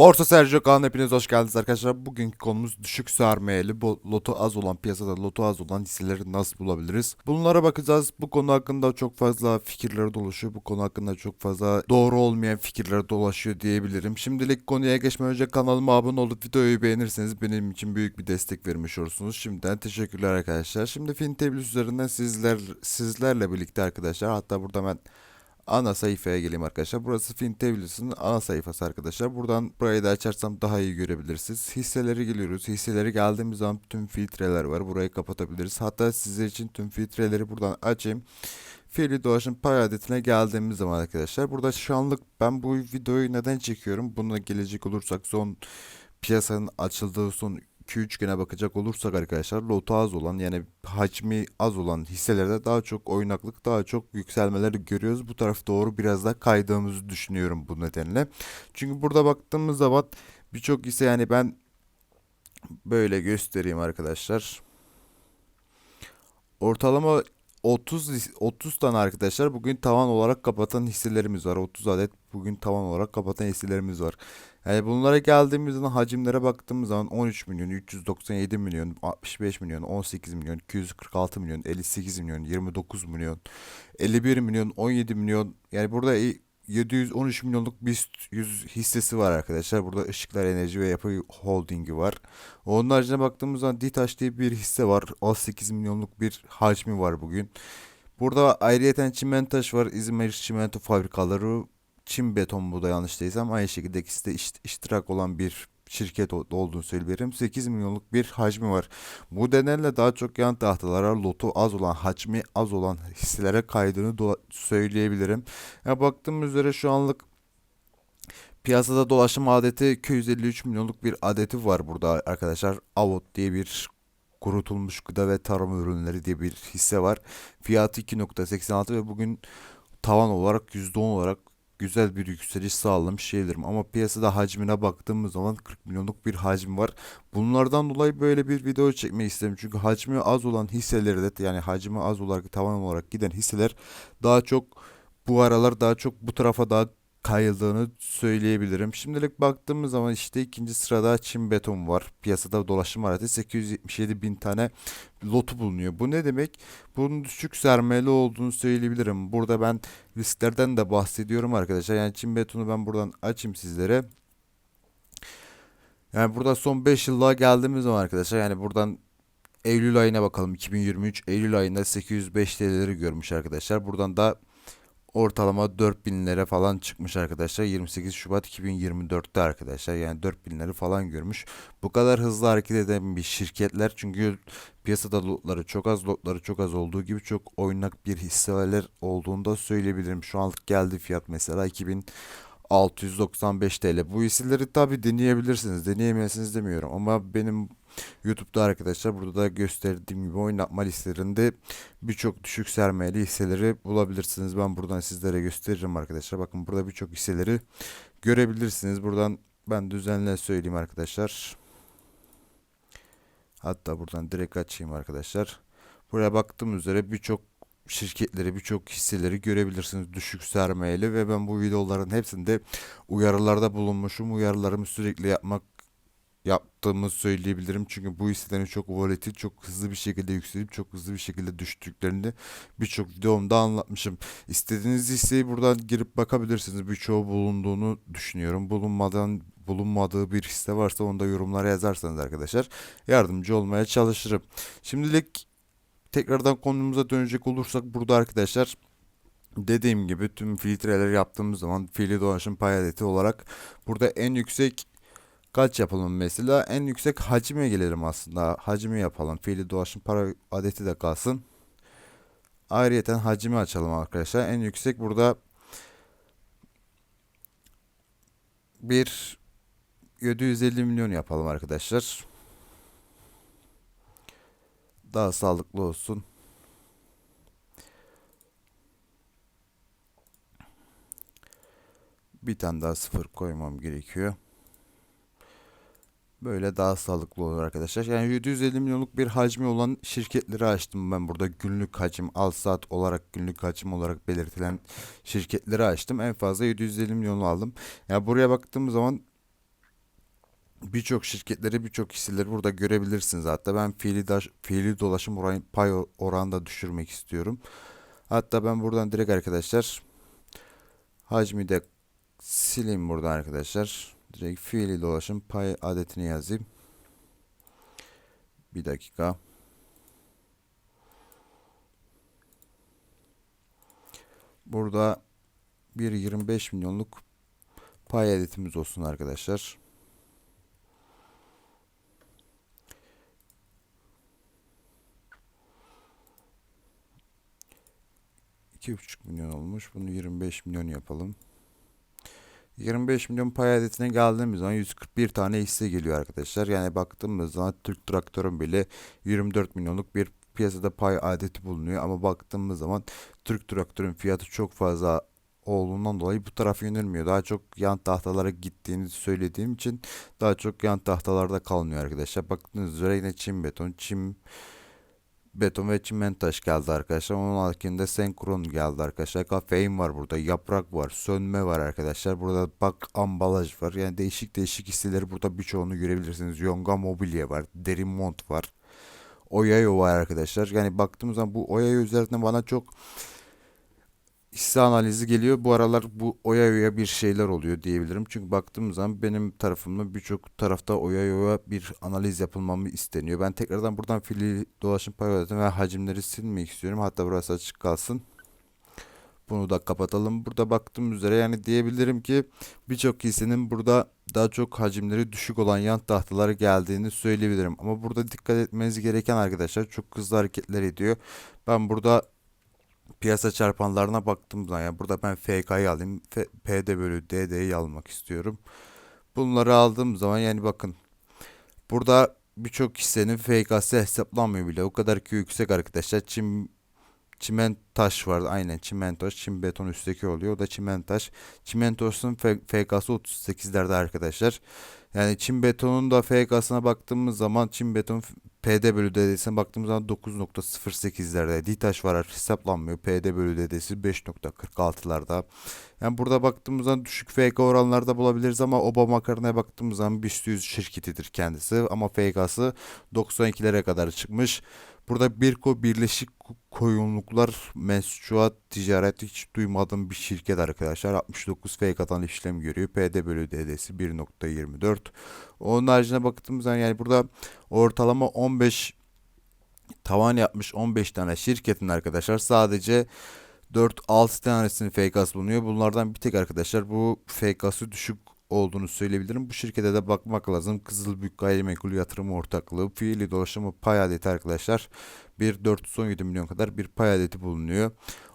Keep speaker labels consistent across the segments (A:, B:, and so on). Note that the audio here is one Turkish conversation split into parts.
A: Borsa Sergio Kaan hepiniz hoş geldiniz arkadaşlar. Bugünkü konumuz düşük sermayeli, bu lotu az olan piyasada lotu az olan hisseleri nasıl bulabiliriz? Bunlara bakacağız. Bu konu hakkında çok fazla fikirler dolaşıyor. Bu konu hakkında çok fazla doğru olmayan fikirler dolaşıyor diyebilirim. Şimdilik konuya geçmeden önce kanalıma abone olup videoyu beğenirseniz benim için büyük bir destek vermiş olursunuz. Şimdiden teşekkürler arkadaşlar. Şimdi Fintables üzerinden sizler sizlerle birlikte arkadaşlar hatta burada ben ana sayfaya geleyim arkadaşlar. Burası Fintables'ın ana sayfası arkadaşlar. Buradan burayı da açarsam daha iyi görebilirsiniz. Hisseleri geliyoruz. Hisseleri geldiğimiz zaman tüm filtreler var. Burayı kapatabiliriz. Hatta sizler için tüm filtreleri buradan açayım. Fiili dolaşım pay adetine geldiğimiz zaman arkadaşlar. Burada şu anlık ben bu videoyu neden çekiyorum? Buna gelecek olursak son piyasanın açıldığı son 2-3 güne bakacak olursak arkadaşlar lotu az olan yani hacmi az olan hisselerde daha çok oynaklık daha çok yükselmeler görüyoruz. Bu taraf doğru biraz daha kaydığımızı düşünüyorum bu nedenle. Çünkü burada baktığımız zaman birçok hisse yani ben böyle göstereyim arkadaşlar. Ortalama 30 his- 30 tane arkadaşlar bugün tavan olarak kapatan hisselerimiz var. 30 adet bugün tavan olarak kapatan hisselerimiz var. Yani bunlara geldiğimiz zaman hacimlere baktığımız zaman 13 milyon, 397 milyon, 65 milyon, 18 milyon, 246 milyon, 58 milyon, 29 milyon, 51 milyon, 17 milyon. Yani burada i- 713 milyonluk BIST 100 hissesi var arkadaşlar. Burada Işıklar Enerji ve Yapı Holding'i var. Onun haricinde baktığımız zaman DİTAŞ diye bir hisse var. 18 milyonluk bir hacmi var bugün. Burada ayrıyeten Çimentaş var. İzmir Çimento Fabrikaları. Çim Beton bu da yanlış değilsem. Aynı şekilde ikisi de iş- iştirak olan bir şirket ol- olduğunu söyleyebilirim. 8 milyonluk bir hacmi var. Bu nedenle daha çok yan tahtalara lotu az olan, hacmi az olan hisselere kaydığını söyleyebilirim. Ya baktığım üzere şu anlık piyasada dolaşım adeti 253 milyonluk bir adeti var burada arkadaşlar. Avot diye bir kurutulmuş gıda ve tarım ürünleri diye bir hisse var. Fiyatı 2.86 ve bugün tavan olarak %10 olarak güzel bir yükseliş sağlamış şeylerim. Ama piyasada hacmine baktığımız zaman 40 milyonluk bir hacim var. Bunlardan dolayı böyle bir video çekmek istedim. Çünkü hacmi az olan hisseleri de yani hacmi az olarak tavan olarak giden hisseler daha çok bu aralar daha çok bu tarafa daha kayıldığını söyleyebilirim. Şimdilik baktığımız zaman işte ikinci sırada Çin Beton var. Piyasada dolaşım aracı 877 bin tane lotu bulunuyor. Bu ne demek? Bunun düşük sermayeli olduğunu söyleyebilirim. Burada ben risklerden de bahsediyorum arkadaşlar. Yani Çin Beton'u ben buradan açayım sizlere. Yani burada son 5 yıllığa geldiğimiz zaman arkadaşlar yani buradan Eylül ayına bakalım 2023 Eylül ayında 805 TL'leri görmüş arkadaşlar. Buradan da ortalama 4000'lere falan çıkmış arkadaşlar. 28 Şubat 2024'te arkadaşlar. Yani 4000'leri falan görmüş. Bu kadar hızlı hareket eden bir şirketler çünkü piyasada lotları çok az, lotları çok az olduğu gibi çok oynak bir hisseler olduğunu da söyleyebilirim. Şu anlık geldi fiyat mesela 2695 TL. Bu hisseleri tabi deneyebilirsiniz. Deneyemezsiniz demiyorum ama benim YouTube'da arkadaşlar burada da gösterdiğim gibi oynatma listelerinde birçok düşük sermayeli hisseleri bulabilirsiniz. Ben buradan sizlere gösteririm arkadaşlar. Bakın burada birçok hisseleri görebilirsiniz. Buradan ben düzenle söyleyeyim arkadaşlar. Hatta buradan direkt açayım arkadaşlar. Buraya baktığım üzere birçok şirketleri, birçok hisseleri görebilirsiniz düşük sermayeli ve ben bu videoların hepsinde uyarılarda bulunmuşum. Uyarılarımı sürekli yapmak yaptığımı söyleyebilirim. Çünkü bu hisselerin çok volatil, çok hızlı bir şekilde yükselip çok hızlı bir şekilde düştüklerini birçok videomda anlatmışım. İstediğiniz hisseyi buradan girip bakabilirsiniz. Birçoğu bulunduğunu düşünüyorum. Bulunmadan bulunmadığı bir hisse varsa onu da yorumlara yazarsanız arkadaşlar yardımcı olmaya çalışırım. Şimdilik tekrardan konumuza dönecek olursak burada arkadaşlar dediğim gibi tüm filtreleri yaptığımız zaman fiili dolaşım pay adeti olarak burada en yüksek Kaç yapalım mesela? En yüksek hacime gelelim aslında. Hacmi yapalım. Fiili dolaşım para adeti de kalsın. Ayrıyeten hacmi açalım arkadaşlar. En yüksek burada bir 750 milyon yapalım arkadaşlar. Daha sağlıklı olsun. Bir tane daha sıfır koymam gerekiyor. Böyle daha sağlıklı olur arkadaşlar. Yani 750 milyonluk bir hacmi olan şirketleri açtım ben burada günlük hacim al saat olarak günlük hacim olarak belirtilen şirketleri açtım. En fazla 750 milyonu aldım. Ya yani buraya baktığım zaman birçok şirketleri, birçok hisseleri burada görebilirsiniz. Hatta ben fiili, daş, fiili dolaşım oran, pay o- oranını da düşürmek istiyorum. Hatta ben buradan direkt arkadaşlar hacmi de sileyim buradan arkadaşlar. Direkt fiili dolaşım pay adetini yazayım. Bir dakika. Burada bir 25 milyonluk pay adetimiz olsun arkadaşlar. İki buçuk milyon olmuş. Bunu 25 milyon yapalım. 25 milyon pay adetine geldiğimiz zaman 141 tane hisse geliyor arkadaşlar. Yani baktığımız zaman Türk Traktör'ün bile 24 milyonluk bir piyasada pay adeti bulunuyor. Ama baktığımız zaman Türk Traktör'ün fiyatı çok fazla olduğundan dolayı bu tarafa yönelmiyor. Daha çok yan tahtalara gittiğini söylediğim için daha çok yan tahtalarda kalmıyor arkadaşlar. Baktığınız üzere yine çim beton, çim beton ve çimentaş geldi arkadaşlar. Onun altında senkron geldi arkadaşlar. Kafein var burada. Yaprak var. Sönme var arkadaşlar. Burada bak ambalaj var. Yani değişik değişik hisseleri burada birçoğunu görebilirsiniz. Yonga Mobilya var. Derin Mont var. Oyayo var arkadaşlar. Yani baktığımız zaman bu Oyayo üzerinde bana çok hisse analizi geliyor. Bu aralar bu Oyayo'ya bir şeyler oluyor diyebilirim. Çünkü baktığım zaman benim tarafımda birçok tarafta Oyayo'ya bir analiz yapılmamı isteniyor. Ben tekrardan buradan fili dolaşım pay oranı ve hacimleri silmek istiyorum. Hatta burası açık kalsın. Bunu da kapatalım. Burada baktığım üzere yani diyebilirim ki birçok hissenin burada daha çok hacimleri düşük olan yan tahtaları geldiğini söyleyebilirim. Ama burada dikkat etmeniz gereken arkadaşlar çok hızlı hareketler ediyor. Ben burada piyasa çarpanlarına baktığım zaman yani burada ben FK'yı alayım. PD bölü DD'yi almak istiyorum. Bunları aldığım zaman yani bakın burada birçok hissenin FK'sı hesaplanmıyor bile. O kadar ki yüksek arkadaşlar. Çim Çimentaş var. Aynen çimentoş. Çim beton üstteki oluyor. O da çimentaş. Çimentos'un F- FK'sı 38'lerde arkadaşlar. Yani çim betonun da FK'sına baktığımız zaman çim beton PD bölü DD'sine baktığımız zaman 9.08'lerde. Ditaş var hesaplanmıyor. PD bölü DD'si 5.46'larda. Yani burada baktığımız zaman düşük FK oranlarda bulabiliriz ama Obama makarnaya baktığımız zaman BIST 100 şirketidir kendisi. Ama FK'sı 92'lere kadar çıkmış. Burada Birko Birleşik Koyunluklar Mensuat Ticaret hiç duymadığım bir şirket arkadaşlar. 69 FK'dan işlem görüyor. PD bölü DD'si 1.24. Onun haricinde baktığımız zaman yani burada ortalama 15 tavan yapmış 15 tane şirketin arkadaşlar sadece 4-6 tanesinin FK'sı bulunuyor. Bunlardan bir tek arkadaşlar bu FK'sı düşük olduğunu söyleyebilirim. Bu şirkete de bakmak lazım. Kızılbük Gayrimenkul Yatırım Ortaklığı fiili dolaşımı pay adeti arkadaşlar. Bir 417 milyon kadar bir pay adeti bulunuyor.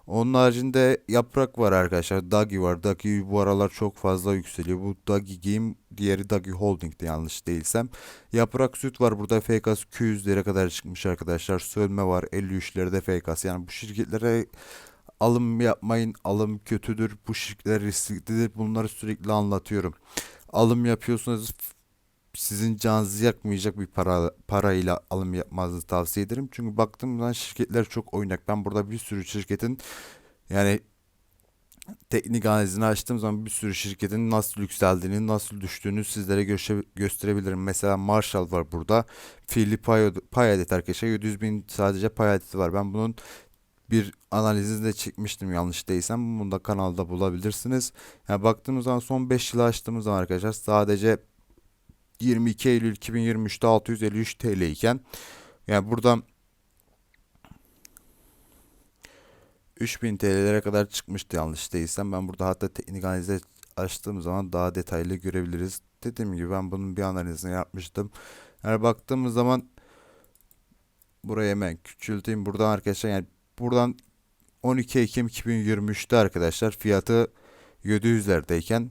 A: Onun haricinde yaprak var arkadaşlar. Dagi var. Dagi bu aralar çok fazla yükseliyor. Bu Dagi Game diğeri Dagi Holding'de yanlış değilsem. Yaprak süt var. Burada FK'sı 200'lere kadar çıkmış arkadaşlar. Sölme var. 53'lerde FK'sı. Yani bu şirketlere alım yapmayın. Alım kötüdür. Bu şirketler risklidir. Bunları sürekli anlatıyorum. Alım yapıyorsunuz sizin canınızı yakmayacak bir para parayla alım yapmanızı tavsiye ederim. Çünkü baktığım zaman şirketler çok oynak. Ben burada bir sürü şirketin yani teknik analizini açtığım zaman bir sürü şirketin nasıl yükseldiğini, nasıl düştüğünü sizlere göşe- gösterebilirim. Mesela Marshall var burada. Fiili pay, pay adeti arkadaşlar. 700 bin sadece pay adeti var. Ben bunun bir analizini de çekmiştim yanlış değilsem. Bunu da kanalda bulabilirsiniz. Yani baktığımız zaman son 5 yılı açtığımız zaman arkadaşlar sadece 22 Eylül 2023'te 653 TL iken yani buradan 3000 TL'lere kadar çıkmıştı yanlış değilsem. Ben burada hatta teknik analize açtığım zaman daha detaylı görebiliriz. Dediğim gibi ben bunun bir analizini yapmıştım. Yani baktığımız zaman buraya hemen küçülteyim. Buradan arkadaşlar yani buradan 12 Ekim 2023'te arkadaşlar fiyatı 700'lerdeyken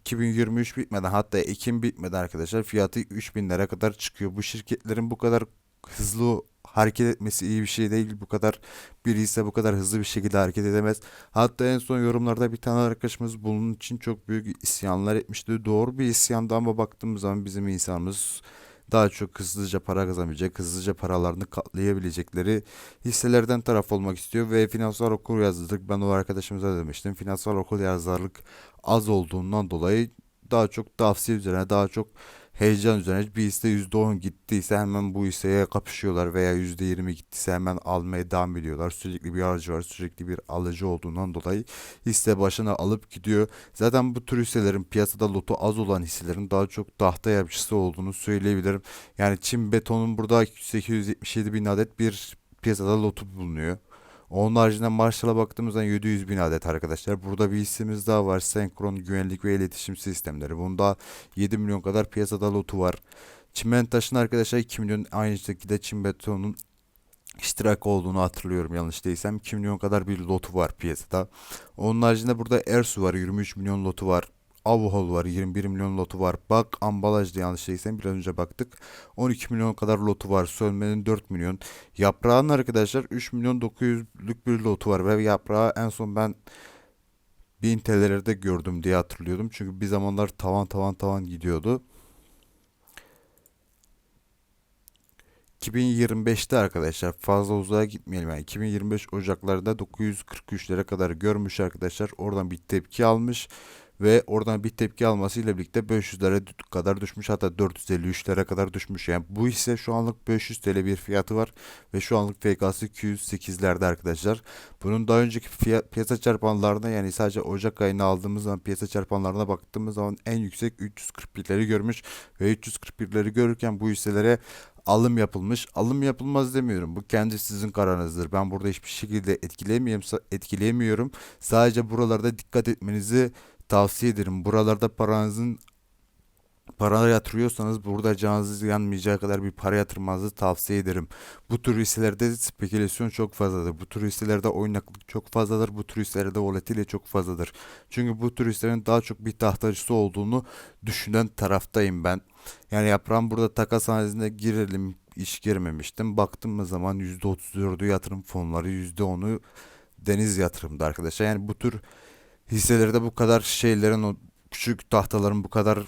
A: 2023 bitmeden hatta Ekim bitmeden arkadaşlar fiyatı 3000'lere kadar çıkıyor. Bu şirketlerin bu kadar hızlı hareket etmesi iyi bir şey değil. Bu kadar biri ise bu kadar hızlı bir şekilde hareket edemez. Hatta en son yorumlarda bir tane arkadaşımız bunun için çok büyük isyanlar etmişti. Doğru bir isyandı ama baktığımız zaman bizim insanımız daha çok hızlıca para kazanabilecek, hızlıca paralarını katlayabilecekleri hisselerden taraf olmak istiyor ve finansal okur yazdık. Ben o arkadaşımıza demiştim. Finansal okul yazarlık az olduğundan dolayı daha çok tavsiye üzerine, daha çok heyecan üzerine bir hisse %10 gittiyse hemen bu hisseye kapışıyorlar veya %20 gittiyse hemen almaya devam ediyorlar. Sürekli bir alıcı var, sürekli bir alıcı olduğundan dolayı hisse başına alıp gidiyor. Zaten bu tür hisselerin piyasada lotu az olan hisselerin daha çok tahta yapıcısı olduğunu söyleyebilirim. Yani Çin Beton'un burada 877 bin adet bir piyasada lotu bulunuyor. Onun haricinde Marshall'a baktığımızda 700 bin adet arkadaşlar. Burada bir hissemiz daha var. Senkron güvenlik ve iletişim sistemleri. Bunda 7 milyon kadar piyasada lotu var. Çimentaş'ın arkadaşlar 2 milyon aynı şekilde Çin Beton'un iştirak olduğunu hatırlıyorum yanlış değilsem. 2 milyon kadar bir lotu var piyasada. Onun haricinde burada Ersu var 23 milyon lotu var. Avuhol var 21 milyon lotu var. Bak ambalajda yanlış değilsem biraz önce baktık. 12 milyon kadar lotu var. Sönmenin 4 milyon. Yaprağın arkadaşlar 3 milyon 900'lük bir lotu var. Ve yaprağı en son ben 1000 TL'lerde gördüm diye hatırlıyordum. Çünkü bir zamanlar tavan tavan tavan gidiyordu. 2025'te arkadaşlar fazla uzağa gitmeyelim yani 2025 Ocaklarda 943'lere kadar görmüş arkadaşlar oradan bir tepki almış ve oradan bir tepki almasıyla birlikte 500'lere kadar düşmüş hatta 453'lere kadar düşmüş yani bu ise şu anlık 500 TL bir fiyatı var ve şu anlık FK'sı 208'lerde arkadaşlar bunun daha önceki fiyat, piyasa çarpanlarına yani sadece Ocak ayını aldığımız zaman piyasa çarpanlarına baktığımız zaman en yüksek 341'leri görmüş ve 341'leri görürken bu hisselere alım yapılmış. Alım yapılmaz demiyorum. Bu kendi sizin kararınızdır. Ben burada hiçbir şekilde etkileyemiyorum. Sadece buralarda dikkat etmenizi tavsiye ederim. Buralarda paranızın para yatırıyorsanız burada canınız yanmayacağı kadar bir para yatırmanızı tavsiye ederim. Bu tür hisselerde spekülasyon çok fazladır. Bu tür hisselerde oynaklık çok fazladır. Bu tür hisselerde volatilite çok fazladır. Çünkü bu tür hisselerin daha çok bir tahtacısı olduğunu düşünen taraftayım ben. Yani yaprağın burada takas analizine girelim iş girmemiştim. Baktım zaman %34'ü yatırım fonları %10'u deniz yatırımda arkadaşlar. Yani bu tür hisselerde bu kadar şeylerin o küçük tahtaların bu kadar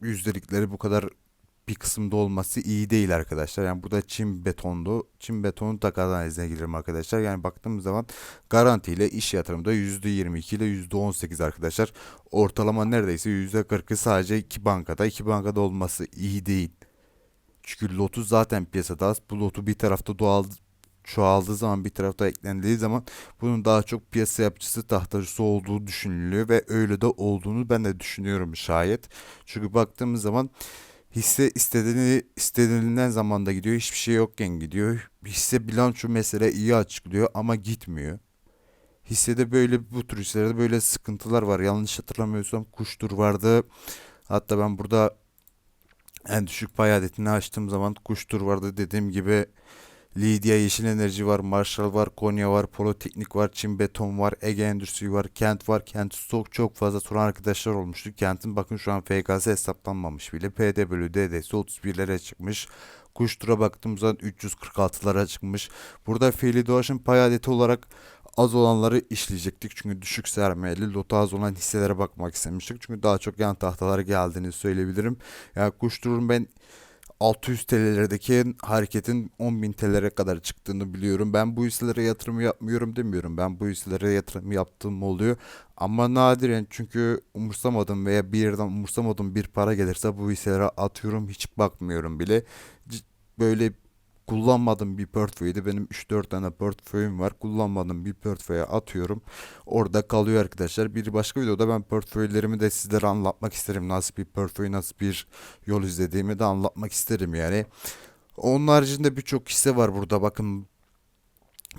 A: yüzdelikleri bu kadar bir kısımda olması iyi değil arkadaşlar. Yani bu da çim betondu. Çim betonun takas analizine girelim arkadaşlar. Yani baktığımız zaman garantiyle iş yatırımda %22 ile %18 arkadaşlar. Ortalama neredeyse %40'ı sadece iki bankada. iki bankada olması iyi değil. Çünkü lotu zaten piyasada az. Bu lotu bir tarafta doğal çoğaldığı zaman bir tarafta eklendiği zaman bunun daha çok piyasa yapıcısı tahtacısı olduğu düşünülüyor ve öyle de olduğunu ben de düşünüyorum şayet. Çünkü baktığımız zaman hisse istediğini istediğinden zamanda gidiyor hiçbir şey yokken gidiyor. Hisse bilanço mesele iyi açıklıyor ama gitmiyor. Hissede böyle bu tür hisselerde böyle sıkıntılar var. Yanlış hatırlamıyorsam kuştur vardı. Hatta ben burada en düşük pay adetini açtığım zaman kuştur vardı dediğim gibi Lidya Yeşil Enerji var, Marshall var, Konya var, Polo Teknik var, Çin Beton var, Ege Endüstri var, Kent var. Kent stok çok fazla soran arkadaşlar olmuştu. Kent'in bakın şu an FKS hesaplanmamış bile. PD bölü DD'si 31'lere çıkmış. Kuştura baktığımız zaman 346'lara çıkmış. Burada fiili doğaçın pay adeti olarak az olanları işleyecektik. Çünkü düşük sermayeli lotu az olan hisselere bakmak istemiştik. Çünkü daha çok yan tahtalar geldiğini söyleyebilirim. Yani kuşturun ben 600 TL'lerdeki hareketin 10.000 TL'lere kadar çıktığını biliyorum. Ben bu hisselere yatırım yapmıyorum demiyorum. Ben bu hisselere yatırım yaptığım oluyor. Ama nadiren çünkü umursamadım veya bir yerden umursamadığım bir para gelirse bu hisselere atıyorum hiç bakmıyorum bile. Böyle kullanmadığım bir portföyde benim 3-4 tane portföyüm var. Kullanmadığım bir portföye atıyorum. Orada kalıyor arkadaşlar. Bir başka videoda ben portföylerimi de sizlere anlatmak isterim. Nasıl bir portföy, nasıl bir yol izlediğimi de anlatmak isterim yani. Onun haricinde birçok hisse var burada. Bakın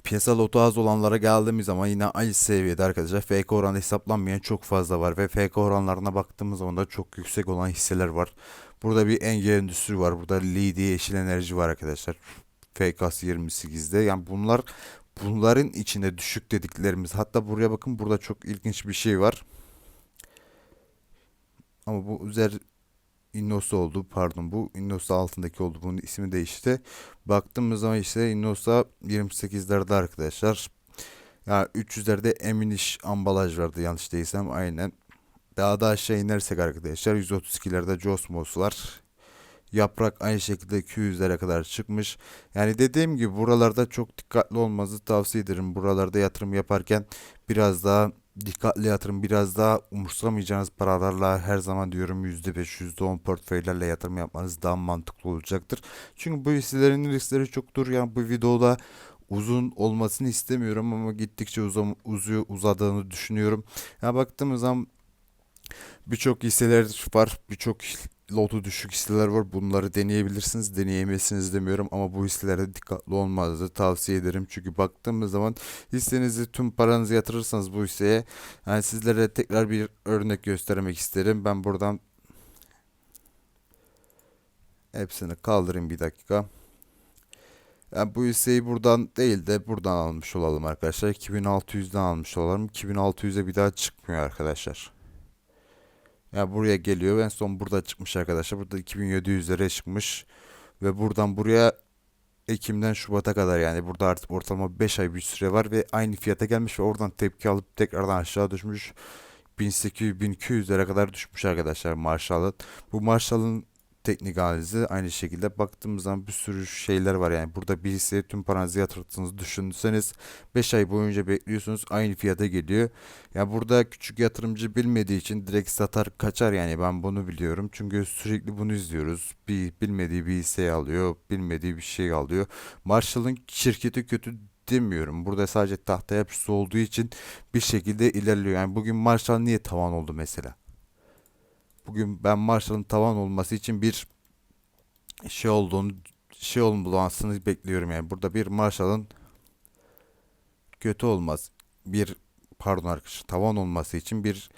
A: Piyasa lotu az olanlara geldiğimiz zaman yine aynı seviyede arkadaşlar FK oranı hesaplanmayan çok fazla var ve FK oranlarına baktığımız zaman da çok yüksek olan hisseler var. Burada bir Enge Endüstri var. Burada Lidi Yeşil Enerji var arkadaşlar. FK'sı 28'de. Yani bunlar bunların içinde düşük dediklerimiz. Hatta buraya bakın burada çok ilginç bir şey var. Ama bu üzer Innosa oldu. Pardon bu Innosa altındaki oldu. Bunun ismi değişti. Baktığımız zaman ise Innosa 28'lerde arkadaşlar. Yani 300'lerde Eminiş ambalaj vardı yanlış değilsem aynen. Daha da aşağı inersek arkadaşlar 132'lerde Josmos var. Yaprak aynı şekilde 200'lere kadar çıkmış. Yani dediğim gibi buralarda çok dikkatli olmanızı tavsiye ederim. Buralarda yatırım yaparken biraz daha dikkatli yatırım biraz daha umursamayacağınız paralarla her zaman diyorum %5 %10 portföylerle yatırım yapmanız daha mantıklı olacaktır. Çünkü bu hisselerin riskleri çoktur. Yani bu videoda uzun olmasını istemiyorum ama gittikçe uzam, uzuyor, uzadığını düşünüyorum. Ya baktığımız zaman birçok hisseler var. Birçok lotu düşük hisseler var. Bunları deneyebilirsiniz. Deneyemezsiniz demiyorum ama bu hisselerde dikkatli olmanızı tavsiye ederim. Çünkü baktığımız zaman hissenizi tüm paranızı yatırırsanız bu hisseye yani sizlere tekrar bir örnek göstermek isterim. Ben buradan hepsini kaldırayım bir dakika. Yani bu hisseyi buradan değil de buradan almış olalım arkadaşlar. 2600'den almış olalım. 2600'e bir daha çıkmıyor arkadaşlar. Ya buraya geliyor. En son burada çıkmış arkadaşlar. Burada 2700'lere çıkmış. Ve buradan buraya Ekim'den Şubat'a kadar yani burada artık ortalama 5 ay bir süre var ve aynı fiyata gelmiş ve oradan tepki alıp tekrardan aşağı düşmüş. 1800-1200'lere kadar düşmüş arkadaşlar Marshall'ın. Bu Marshall'ın teknik analizi aynı şekilde baktığımız zaman bir sürü şeyler var yani burada bir tüm paranızı yatırdığınızı düşünseniz 5 ay boyunca bekliyorsunuz aynı fiyata geliyor. Yani burada küçük yatırımcı bilmediği için direkt satar kaçar yani ben bunu biliyorum. Çünkü sürekli bunu izliyoruz. Bir bilmediği bir hisseyi alıyor, bilmediği bir şey alıyor. Marshall'ın şirketi kötü demiyorum. Burada sadece tahta yapısı olduğu için bir şekilde ilerliyor. Yani bugün Marshall niye tavan oldu mesela? Bugün ben Marshall'ın tavan olması için bir şey olduğunu şey olmasını bekliyorum yani. Burada bir Marshall'ın kötü olmaz. Bir pardon arkadaşlar tavan olması için bir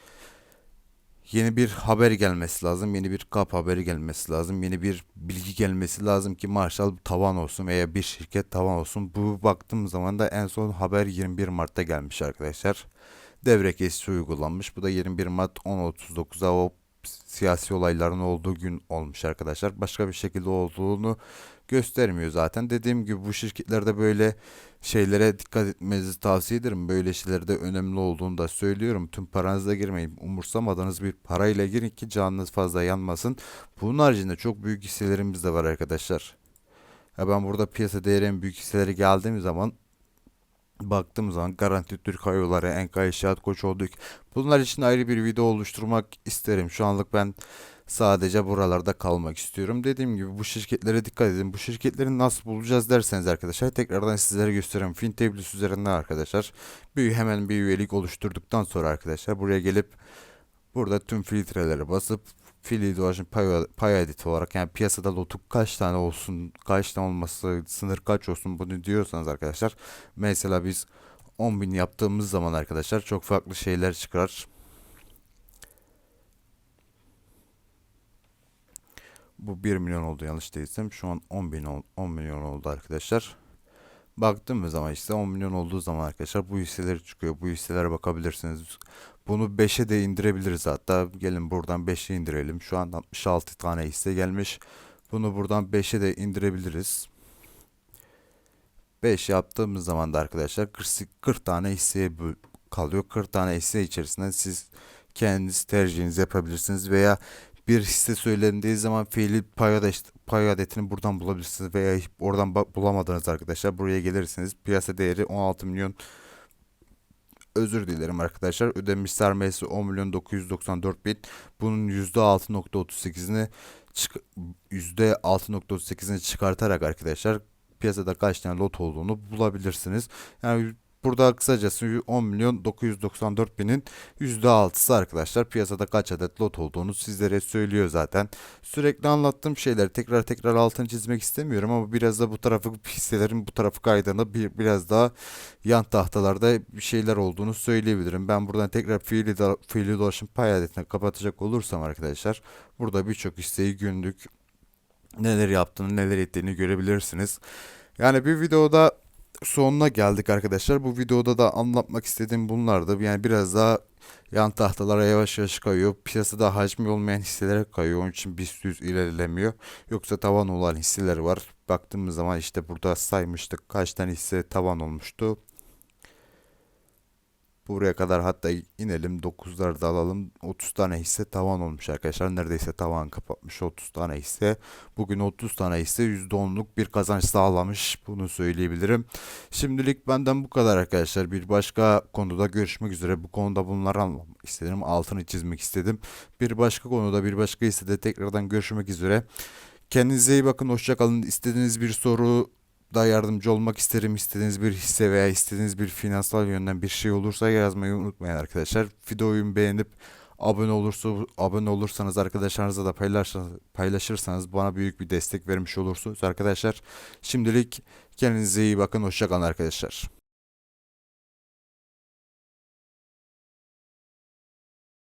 A: yeni bir haber gelmesi lazım. Yeni bir kap haberi gelmesi lazım. Yeni bir bilgi gelmesi lazım ki Marshall tavan olsun veya bir şirket tavan olsun. Bu baktığım zaman da en son haber 21 Mart'ta gelmiş arkadaşlar. Devre kesişi uygulanmış. Bu da 21 Mart 10.39'a o siyasi olayların olduğu gün olmuş arkadaşlar. Başka bir şekilde olduğunu göstermiyor zaten. Dediğim gibi bu şirketlerde böyle şeylere dikkat etmenizi tavsiye ederim. Böyle şeylerde önemli olduğunu da söylüyorum. Tüm paranızla girmeyin. Umursamadığınız bir parayla girin ki canınız fazla yanmasın. Bunun haricinde çok büyük hisselerimiz de var arkadaşlar. Ya ben burada piyasa değeri en büyük hisseleri geldiğim zaman baktığım zaman Garanti Türk Hava Yolları, Enka İnşaat Koç olduk. Bunlar için ayrı bir video oluşturmak isterim. Şu anlık ben sadece buralarda kalmak istiyorum. Dediğim gibi bu şirketlere dikkat edin. Bu şirketleri nasıl bulacağız derseniz arkadaşlar tekrardan sizlere göstereyim. Fintables üzerinden arkadaşlar. Bir hemen bir üyelik oluşturduktan sonra arkadaşlar buraya gelip burada tüm filtreleri basıp Fili dolaşım pay, edit olarak yani piyasada lotu kaç tane olsun, kaç tane olması, sınır kaç olsun bunu diyorsanız arkadaşlar. Mesela biz 10.000 yaptığımız zaman arkadaşlar çok farklı şeyler çıkar. Bu 1 milyon oldu yanlış değilsem. Şu an 10 bin 10 milyon oldu arkadaşlar. Baktığımız zaman işte 10 milyon olduğu zaman arkadaşlar bu hisseler çıkıyor. Bu hisselere bakabilirsiniz. Bunu 5'e de indirebiliriz hatta. Gelin buradan 5'e indirelim. Şu an 66 tane hisse gelmiş. Bunu buradan 5'e de indirebiliriz. 5 yaptığımız zaman da arkadaşlar 40, 40 tane hisseye kalıyor. 40 tane hisse içerisinde siz kendiniz tercihinizi yapabilirsiniz veya bir hisse söylendiği zaman fiili pay, adet, pay adetini buradan bulabilirsiniz veya oradan bulamadınız arkadaşlar buraya gelirsiniz. Piyasa değeri 16 milyon özür dilerim arkadaşlar. Ödemiş sermayesi 10 milyon 994 bin. Bunun %6.38'ini %6.38'ini çıkartarak arkadaşlar piyasada kaç tane lot olduğunu bulabilirsiniz. Yani Burada kısacası 10 milyon 994 binin %6'sı arkadaşlar piyasada kaç adet lot olduğunu sizlere söylüyor zaten. Sürekli anlattığım şeyler tekrar tekrar altını çizmek istemiyorum ama biraz da bu tarafı hisselerin bu tarafı kaydığında bir, biraz daha yan tahtalarda bir şeyler olduğunu söyleyebilirim. Ben buradan tekrar fiili, fiili dolaşım pay adetini kapatacak olursam arkadaşlar burada birçok hisseyi günlük neler yaptığını neler ettiğini görebilirsiniz. Yani bir videoda sonuna geldik arkadaşlar. Bu videoda da anlatmak istediğim bunlardı. Yani biraz daha yan tahtalara yavaş yavaş kayıyor. Piyasada hacmi olmayan hisselere kayıyor. Onun için bir düz ilerlemiyor. Yoksa tavan olan hisseler var. Baktığımız zaman işte burada saymıştık kaç tane hisse tavan olmuştu. Buraya kadar hatta inelim 9'ları da alalım. 30 tane hisse tavan olmuş arkadaşlar. Neredeyse tavan kapatmış 30 tane hisse. Bugün 30 tane hisse %10'luk bir kazanç sağlamış. Bunu söyleyebilirim. Şimdilik benden bu kadar arkadaşlar. Bir başka konuda görüşmek üzere. Bu konuda bunları anlamak istedim. Altını çizmek istedim. Bir başka konuda bir başka hissede tekrardan görüşmek üzere. Kendinize iyi bakın. Hoşça kalın. İstediğiniz bir soru da yardımcı olmak isterim. İstediğiniz bir hisse veya istediğiniz bir finansal yönden bir şey olursa yazmayı unutmayın arkadaşlar. Videoyu beğenip abone olursa abone olursanız arkadaşlarınızla da paylaşırsanız, paylaşırsanız bana büyük bir destek vermiş olursunuz arkadaşlar. Şimdilik kendinize iyi bakın. Hoşça kalın arkadaşlar.